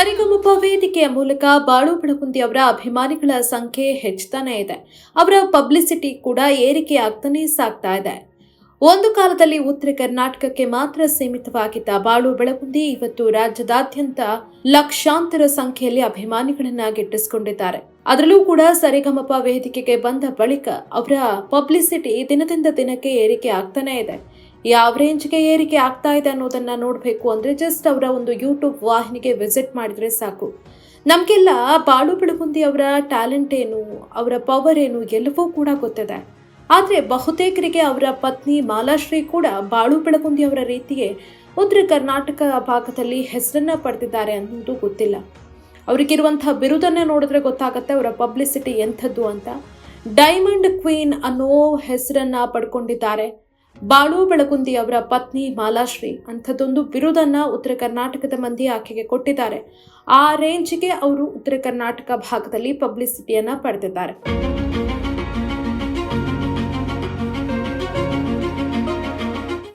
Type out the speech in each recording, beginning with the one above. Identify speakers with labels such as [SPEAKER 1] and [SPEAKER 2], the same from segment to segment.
[SPEAKER 1] ಸರಿಗಮಪ ವೇದಿಕೆಯ ಮೂಲಕ ಬಾಳು ಬೆಳಗುಂದಿ ಅವರ ಅಭಿಮಾನಿಗಳ ಸಂಖ್ಯೆ ಹೆಚ್ಚುತ್ತಾನೆ ಇದೆ. ಅವರ ಪಬ್ಲಿಸಿಟಿ ಕೂಡ ಏರಿಕೆ ಆಗ್ತಾನೆ ಸಾಗ್ತಾ ಇದೆ. ಒಂದು ಕಾಲದಲ್ಲಿ ಉತ್ತರ ಕರ್ನಾಟಕಕ್ಕೆ ಮಾತ್ರ ಸೀಮಿತವಾಗಿದ್ದ ಬಾಳು ಬೆಳಗುಂದಿ ಇವತ್ತು ರಾಜ್ಯದಾದ್ಯಂತ ಲಕ್ಷಾಂತರ ಸಂಖ್ಯೆಯಲ್ಲಿ ಅಭಿಮಾನಿಗಳನ್ನ ಗಿಟ್ಟಿಸಿಕೊಂಡಿದ್ದಾರೆ. ಅದರಲ್ಲೂ ಕೂಡ ಸರಿಗಮಪ ವೇದಿಕೆಗೆ ಬಂದ ಬಳಿಕ ಅವರ ಪಬ್ಲಿಸಿಟಿ ದಿನದಿಂದ ದಿನಕ್ಕೆ ಏರಿಕೆ ಆಗ್ತಾನೆ ಇದೆ. ಯಾವ ರೇಂಜ್ಗೆ ಏರಿಕೆ ಆಗ್ತಾ ಇದೆ ಅನ್ನೋದನ್ನ ನೋಡಬೇಕು ಅಂದ್ರೆ ಜಸ್ಟ್ ಅವರ ಒಂದು ಯೂಟ್ಯೂಬ್ ವಾಹಿನಿಗೆ ವಿಸಿಟ್ ಮಾಡಿದ್ರೆ ಸಾಕು. ನಮಗೆಲ್ಲ ಬಾಳು ಬೆಳಗುಂದಿ ಅವರ ಟ್ಯಾಲೆಂಟ್ ಏನು, ಅವರ ಪವರ್ ಏನು ಎಲ್ಲವೂ ಕೂಡ ಗೊತ್ತಿದೆ. ಆದರೆ ಬಹುತೇಕರಿಗೆ ಅವರ ಪತ್ನಿ ಮಾಲಾಶ್ರೀ ಕೂಡ ಬಾಳು ಬೆಳಗುಂದಿ ಅವರ ರೀತಿಯೇ ಉತ್ತರ ಕರ್ನಾಟಕ ಭಾಗದಲ್ಲಿ ಹೆಸರನ್ನ ಪಡೆದಿದ್ದಾರೆ ಅನ್ನೋದು ಗೊತ್ತಿಲ್ಲ. ಅವರಿಗಿರುವಂತಹ ಬಿರುದನ್ನು ನೋಡಿದ್ರೆ ಗೊತ್ತಾಗುತ್ತೆ ಅವರ ಪಬ್ಲಿಸಿಟಿ ಎಂಥದ್ದು ಅಂತ. ಡೈಮಂಡ್ ಕ್ವೀನ್ ಅನ್ನೋ ಹೆಸರನ್ನ ಪಡ್ಕೊಂಡಿದ್ದಾರೆ. ಬಾಳು ಬೆಳಗುಂದಿ ಅವರ ಪತ್ನಿ ಮಾಲಾಶ್ರೀ ಅಂಥದ್ದೊಂದು ಬಿರುದನ್ನ ಉತ್ತರ ಕರ್ನಾಟಕದ ಮಂದಿ ಆಕೆಗೆ ಕೊಟ್ಟಿದ್ದಾರೆ. ಆ ರೇಂಜ್ಗೆ ಅವರು ಉತ್ತರ ಕರ್ನಾಟಕ ಭಾಗದಲ್ಲಿ ಪಬ್ಲಿಸಿಟಿಯನ್ನ ಪಡೆದಿದ್ದಾರೆ.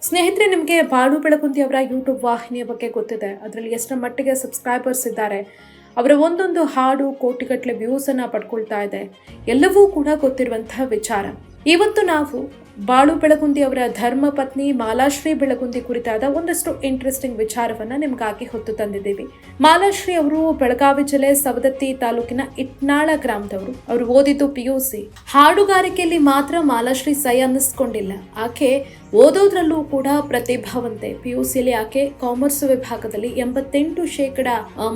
[SPEAKER 1] ಸ್ನೇಹಿತರೆ, ನಿಮಗೆ ಬಾಳು ಬೆಳಗುಂದಿ ಅವರ ಯೂಟ್ಯೂಬ್ ವಾಹಿನಿಯ ಬಗ್ಗೆ ಗೊತ್ತಿದೆ. ಅದರಲ್ಲಿ ಎಷ್ಟರ ಮಟ್ಟಿಗೆ ಸಬ್ಸ್ಕ್ರೈಬರ್ಸ್ ಇದ್ದಾರೆ. ಅವರ ಒಂದೊಂದು ಹಾಡು ಕೋಟಿಗಟ್ಟಲೆ ವ್ಯೂಸನ್ನು ಪಡ್ಕೊಳ್ತಾ ಇದೆ. ಎಲ್ಲವೂ ಕೂಡ ಗೊತ್ತಿರುವಂತಹ ವಿಚಾರ. ಇವತ್ತು ನಾವು ಬಾಳು ಬೆಳಗುಂದಿ ಅವರ ಧರ್ಮ ಪತ್ನಿ ಮಾಲಾಶ್ರೀ ಬೆಳಗುಂದಿ ಕುರಿತಾದ ಒಂದಷ್ಟು ಇಂಟ್ರೆಸ್ಟಿಂಗ್ ವಿಚಾರವನ್ನ ನಿಮ್ಗಾಗಿ ಹೊತ್ತು ತಂದಿದ್ದೀವಿ. ಮಾಲಾಶ್ರೀ ಅವರು ಬೆಳಗಾವಿ ಜಿಲ್ಲೆ ಸವದತ್ತಿ ತಾಲೂಕಿನ ಇಟ್ನಾಳ ಗ್ರಾಮದವರು. ಅವರು ಓದಿದ್ದು ಪಿ ಯು ಸಿ ಹಾಡುಗಾರಿಕೆಯಲ್ಲಿ ಮಾತ್ರ ಮಾಲಾಶ್ರೀ ಸೈ ಅನ್ನಿಸ್ಕೊಂಡಿಲ್ಲ. ಆಕೆ ಓದೋದ್ರಲ್ಲೂ ಕೂಡ ಪ್ರತಿಭಾವಂತೆ. ಪಿ ಯು ಸಿಲಿ ಆಕೆ ಕಾಮರ್ಸ್ ವಿಭಾಗದಲ್ಲಿ ಎಂಬತ್ತೆಂಟು ಶೇಕಡ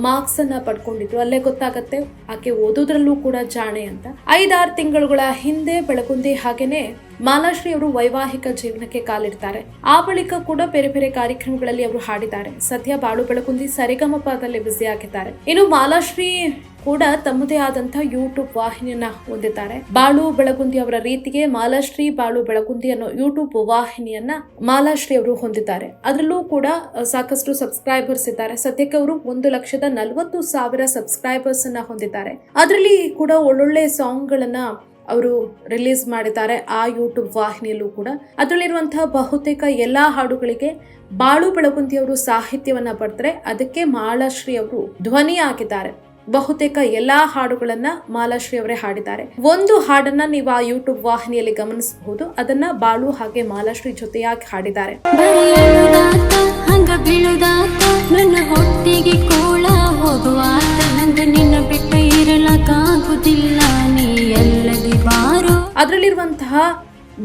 [SPEAKER 1] ಮಾರ್ಕ್ಸ್ ಅನ್ನ ಪಡ್ಕೊಂಡಿದ್ರು ಅಲ್ಲೇ ಗೊತ್ತಾಗತ್ತೆ, ಆಕೆ ಓದೋದ್ರಲ್ಲೂ ಕೂಡ ಜಾಣೆ ಅಂತ. ಐದಾರು ತಿಂಗಳುಗಳ ಹಿಂದೆ ಬೆಳಗುಂದಿ ಹಾಗೇನೆ ಮಾಲಾಶ್ರೀ ಅವರು ವೈವಾಹಿಕ ಜೀವನಕ್ಕೆ ಕಾಲಿಡ್ತಾರೆ. ಆ ಬಳಿಕ ಕೂಡ ಬೇರೆ ಬೇರೆ ಕಾರ್ಯಕ್ರಮಗಳಲ್ಲಿ ಅವರು ಹಾಡಿದ್ದಾರೆ. ಸದ್ಯ ಬಾಳು ಬೆಳಕುಂದಿ ಸರಿಗಮಪದಲ್ಲಿ ಬ್ಯುಸಿ ಆಗಿದ್ದಾರೆ. ಇನ್ನು ಮಾಲಾಶ್ರೀ ಕೂಡ ತಮ್ಮದೇ ಆದಂತಹ ಯೂಟ್ಯೂಬ್ ವಾಹಿನಿಯನ್ನ ಹೊಂದಿದ್ದಾರೆ. ಬಾಳು ಬೆಳಗುಂದಿ ಅವರ ರೀತಿಗೆ ಮಾಲಾಶ್ರೀ ಬಾಳು ಬೆಳಗುಂದಿ ಅನ್ನೋ ಯೂಟ್ಯೂಬ್ ವಾಹಿನಿಯನ್ನ ಮಾಲಾಶ್ರೀ ಅವರು ಹೊಂದಿದ್ದಾರೆ. ಅದರಲ್ಲೂ ಕೂಡ ಸಾಕಷ್ಟು ಸಬ್ಸ್ಕ್ರೈಬರ್ಸ್ ಇದ್ದಾರೆ. ಸದ್ಯಕ್ಕೆ ಅವರು ಒಂದು ಲಕ್ಷದ ನಲವತ್ತು ಸಾವಿರ ಸಬ್ಸ್ಕ್ರೈಬರ್ಸ್ ಅನ್ನ ಹೊಂದಿದ್ದಾರೆ. ಅದರಲ್ಲಿ ಕೂಡ ಒಳ್ಳೊಳ್ಳೆ ಸಾಂಗ್ ಗಳನ್ನ ಅವರು ರಿಲೀಸ್ ಮಾಡಿದ್ದಾರೆ ಆ ಯೂಟ್ಯೂಬ್ ವಾಹಿನಿಯಲ್ಲೂ ಕೂಡ. ಅದರಲ್ಲಿರುವಂತಹ ಬಹುತೇಕ ಎಲ್ಲಾ ಹಾಡುಗಳಿಗೆ ಬಾಳು ಬೆಳಗುಂದಿ ಅವರು ಸಾಹಿತ್ಯವನ್ನ ಅದಕ್ಕೆ ಮಾಲಾಶ್ರೀ ಅವರು ಧ್ವನಿ ಹಾಕಿದ್ದಾರೆ. ಬಹುತೇಕ ಎಲ್ಲಾ ಹಾಡುಗಳನ್ನ ಮಾಲಾಶ್ರೀ ಅವರೇ ಹಾಡಿದ್ದಾರೆ. ಒಂದು ಹಾಡನ್ನ ನೀವು ಆ ಯೂಟ್ಯೂಬ್ ವಾಹಿನಿಯಲ್ಲಿ ಗಮನಿಸಬಹುದು. ಅದನ್ನ ಬಾಳು ಹಾಗೆ ಮಾಲಾಶ್ರೀ ಜೊತೆಯಾಗಿ ಹಾಡಿದ್ದಾರೆ.
[SPEAKER 2] ಹೊಟ್ಟೆಗೆ ಕೋಳ ಹೋಗುವ ನಿನ್ನ ಬಿಟ್ಟ
[SPEAKER 1] ಅದರಲ್ಲಿರುವಂತಹ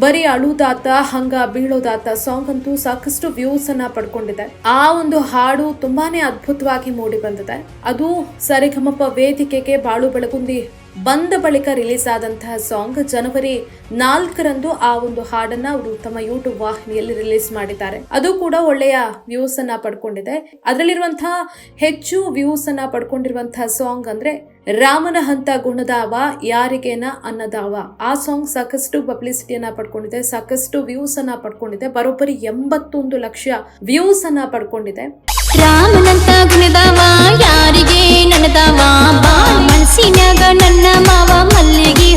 [SPEAKER 1] ಬರೀ ಅಳುದಾತ, ಹಂಗ ಬೀಳೋದಾತ ಸಾಂಗ್ ಅಂತೂ ಸಾಕಷ್ಟು ವ್ಯೂಸ್ ಅನ್ನ ಪಡ್ಕೊಂಡಿದೆ. ಆ ಒಂದು ಹಾಡು ತುಂಬಾನೇ ಅದ್ಭುತವಾಗಿ ಮೂಡಿ ಬಂದಿದೆ ಅದು ಸರಿಗಮಪ ವೇದಿಕೆಗೆ ಬಾಳು ಬೆಳಗುಂದಿ ಬಂದ ಬಳಿಕ ರಿಲೀಸ್ ಆದಂತಹ ಸಾಂಗ್ ಜನವರಿ ನಾಲ್ಕರಂದು ಆ ಒಂದು ಹಾಡನ್ನ ಅವರು ತಮ್ಮ ಯೂಟ್ಯೂಬ್ ವಾಹಿನಿಯಲ್ಲಿ ರಿಲೀಸ್ ಮಾಡಿದ್ದಾರೆ. ಅದು ಕೂಡ ಒಳ್ಳೆಯ ವ್ಯೂಸ್ ಅನ್ನ ಪಡ್ಕೊಂಡಿದೆ. ಅದರಲ್ಲಿರುವಂತಹ ಹೆಚ್ಚು ವ್ಯೂಸ್ ಅನ್ನ ಪಡ್ಕೊಂಡಿರುವಂತಹ ಸಾಂಗ್ ಅಂದ್ರೆ ರಾಮನ ಹಂತ ಗುಣದಾವ ಯಾರಿಗೇನ ಅನ್ನದಾವ ಆ ಸಾಂಗ್ ಸಾಕಷ್ಟು ಪಬ್ಲಿಸಿಟಿಯನ್ನ ಪಡ್ಕೊಂಡಿದೆ, ಸಾಕಷ್ಟು ವ್ಯೂಸ್ ಅನ್ನ ಪಡ್ಕೊಂಡಿದೆ, ಬರೋಬ್ಬರಿ ಎಂಬತ್ತೊಂದು ಲಕ್ಷ ವ್ಯೂಸ್ ಅನ್ನ ಪಡ್ಕೊಂಡಿದೆ.
[SPEAKER 2] ರಾಮನಂತ ಗುಣದವ ಮಾವ ಮಲ್ಲಿಗೆ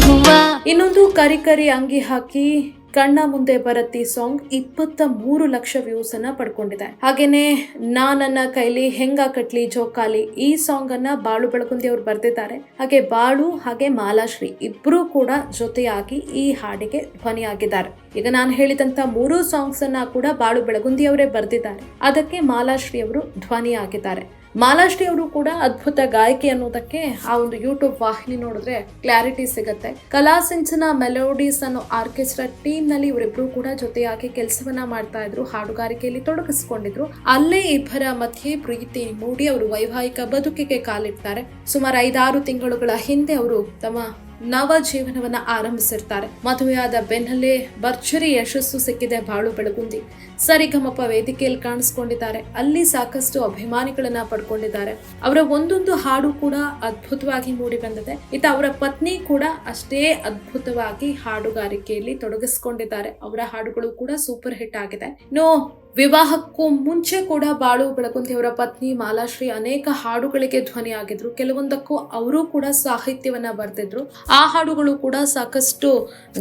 [SPEAKER 1] ಇನ್ನೊಂದು ಕರಿ ಕರಿ ಅಂಗಿ ಹಾಕಿ ಕಣ್ಣ ಮುಂದೆ ಬರತ್ತಿ ಸಾಂಗ್ ಇಪ್ಪತ್ತ ಮೂರು ಲಕ್ಷ ವ್ಯೂಸ್ ಅನ್ನ ಪಡ್ಕೊಂಡಿದೆ. ಹಾಗೇನೆ ನಾ ನನ್ನ ಕೈಲಿ ಹೆಂಗ ಕಟ್ಲಿ ಜೋಕಾಲಿ ಈ ಸಾಂಗ್ ಅನ್ನ ಬಾಳು ಬೆಳಗುಂದಿ ಅವರು ಬರ್ದಿದ್ದಾರೆ. ಹಾಗೆ ಬಾಳು, ಹಾಗೆ ಮಾಲಾಶ್ರೀ ಇಬ್ರು ಕೂಡ ಜೊತೆಯಾಗಿ ಈ ಹಾಡಿಗೆ ಧ್ವನಿಯಾಗಿದ್ದಾರೆ. ಈಗ ನಾನು ಹೇಳಿದಂತ ಮೂರು ಸಾಂಗ್ಸ್ ಅನ್ನ ಕೂಡ ಬಾಳು ಬೆಳಗುಂದಿ ಅವರೇ ಬರ್ದಿದ್ದಾರೆ. ಅದಕ್ಕೆ ಮಾಲಾಶ್ರೀ ಅವರು ಧ್ವನಿಯಾಗಿದ್ದಾರೆ. ಮಾಲಾಶ್ರೀ ಅವರು ಕೂಡ ಅದ್ಭುತ ಗಾಯಕಿ ಅನ್ನೋದಕ್ಕೆ ಆ ಒಂದು ಯೂಟ್ಯೂಬ್ ವಾಹಿನಿ ನೋಡಿದ್ರೆ ಕ್ಲಾರಿಟಿ ಸಿಗುತ್ತೆ. ಕಲಾ ಸಿಂಚನ ಮೆಲೋಡೀಸ್ ಅನ್ನೋ ಆರ್ಕೆಸ್ಟ್ರಾ ಟೀಮ್ನಲ್ಲಿ ಇವರಿಬ್ರು ಕೂಡ ಜೊತೆಯಾಗಿ ಕೆಲಸವನ್ನ ಮಾಡ್ತಾ ಇದ್ರು, ಹಾಡುಗಾರಿಕೆಯಲ್ಲಿ ತೊಡಗಿಸಿಕೊಂಡಿದ್ರು. ಅಲ್ಲೇ ಇಬ್ಬರ ಮಧ್ಯೆ ಪ್ರೀತಿ ಮೂಡಿ ಅವರು ವೈವಾಹಿಕ ಬದುಕಿಗೆ ಕಾಲಿಡ್ತಾರೆ. ಸುಮಾರು ಐದಾರು ತಿಂಗಳುಗಳ ಹಿಂದೆ ಅವರು ತಮ್ಮ ನವ ಜೀವನವನ್ನ ಆರಂಭಿಸಿರ್ತಾರೆ. ಮದುವೆಯಾದ ಬೆನ್ನಲ್ಲೇ ಭರ್ಜರಿ ಯಶಸ್ಸು ಸಿಕ್ಕಿದೆ ಬಾಳು ಬೆಳಗುಂದಿ. ಸರಿಗಮಪ ವೇದಿಕೆಯಲ್ಲಿ ಕಾಣಿಸ್ಕೊಂಡಿದ್ದಾರೆ. ಅಲ್ಲಿ ಸಾಕಷ್ಟು ಅಭಿಮಾನಿಗಳನ್ನ ಪಡ್ಕೊಂಡಿದ್ದಾರೆ. ಅವರ ಒಂದೊಂದು ಹಾಡು ಕೂಡ ಅದ್ಭುತವಾಗಿ ಮೂಡಿ ಬಂದಿದೆ. ಇತ್ತ ಅವರ ಪತ್ನಿ ಕೂಡ ಅಷ್ಟೇ ಅದ್ಭುತವಾಗಿ ಹಾಡುಗಾರಿಕೆಯಲ್ಲಿ ತೊಡಗಿಸ್ಕೊಂಡಿದ್ದಾರೆ. ಅವರ ಹಾಡುಗಳು ಕೂಡ ಸೂಪರ್ ಹಿಟ್ ಆಗಿದೆ. ಇನ್ನು ವಿವಾಹಕ್ಕೂ ಮುಂಚೆ ಕೂಡ ಬಾಳು ಬೆಳಗುಂದಿ ಅವರ ಪತ್ನಿ ಮಾಲಾಶ್ರೀ ಅನೇಕ ಹಾಡುಗಳಿಗೆ ಧ್ವನಿಯಾಗಿದ್ರು. ಕೆಲವೊಂದಕ್ಕೂ ಅವರು ಕೂಡ ಸಾಹಿತ್ಯವನ್ನ ಬರೆದಿದ್ರು. ಆ ಹಾಡುಗಳು ಕೂಡ ಸಾಕಷ್ಟು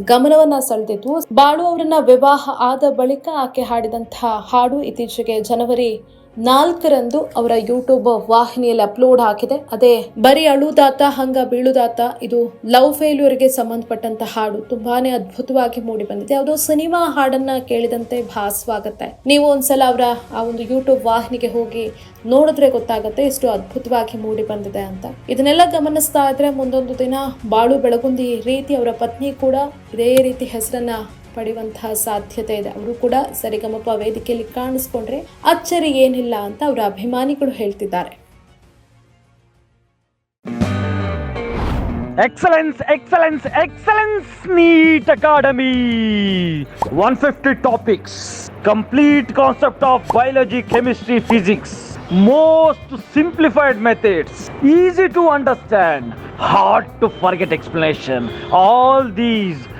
[SPEAKER 1] ಗಮನವನ್ನ ಸೆಳೆದಿದ್ವು ಬಾಳು ಅವರನ್ನ ವಿವಾಹ ಆದ ಬಳಿಕ ಆಕೆ ಹಾಡಿದಂತಹ ಹಾಡು ಇತ್ತೀಚೆಗೆ ಜನವರಿ ನಾಲ್ಕರಂದು ಅವರ ಯೂಟ್ಯೂಬ್ ವಾಹಿನಿಯಲ್ಲಿ ಅಪ್ಲೋಡ್ ಹಾಕಿದೆ. ಅದೇ ಬರೀ ಅಳುದಾತ, ಹಂಗ ಬೀಳುದಾತ, ಇದು ಲವ್ ಫೇಲ್ಯೂರ್ಗೆ ಸಂಬಂಧಪಟ್ಟಂತ ಹಾಡು ತುಂಬಾನೇ ಅದ್ಭುತವಾಗಿ ಮೂಡಿ ಬಂದಿದೆ. ಯಾವುದೋ ಸಿನಿಮಾ ಹಾಡನ್ನ ಕೇಳಿದಂತೆ ಭಾಸವಾಗುತ್ತೆ. ನೀವು ಒಂದ್ಸಲ ಅವರ ಆ ಒಂದು ಯೂಟ್ಯೂಬ್ ವಾಹಿನಿಗೆ ಹೋಗಿ ನೋಡಿದ್ರೆ ಗೊತ್ತಾಗುತ್ತೆ ಎಷ್ಟು ಅದ್ಭುತವಾಗಿ ಮೂಡಿ ಬಂದಿದೆ ಅಂತ. ಇದನ್ನೆಲ್ಲ ಗಮನಿಸ್ತಾ ಇದ್ರೆ ಮುಂದೊಂದು ದಿನ ಬಾಳು ಬೆಳಗುಂದಿ ರೀತಿ ಅವರ ಪತ್ನಿ ಕೂಡ ಇದೇ ರೀತಿ ಹೆಸರನ್ನ ಪಡೆಯುವಂತಹ ಸಾಧ್ಯತೆ ಇದೆ. ಅವರು ಕೂಡ ಸರಿಗಮಪ ವೇದಿಕೆಯಲ್ಲಿ ಕಾಣಿಸ್ಕೊಂಡ್ರೆ ಅಚ್ಚರಿ ಏನಿಲ್ಲ ಅಂತ ಅವರ ಅಭಿಮಾನಿಗಳು ಹೇಳ್ತಿದ್ದಾರೆ.
[SPEAKER 3] Excellence excellence excellence NEET academy one fifty topics complete concept of biology chemistry physics most simplified methods easy to understand hard to forget explanation all these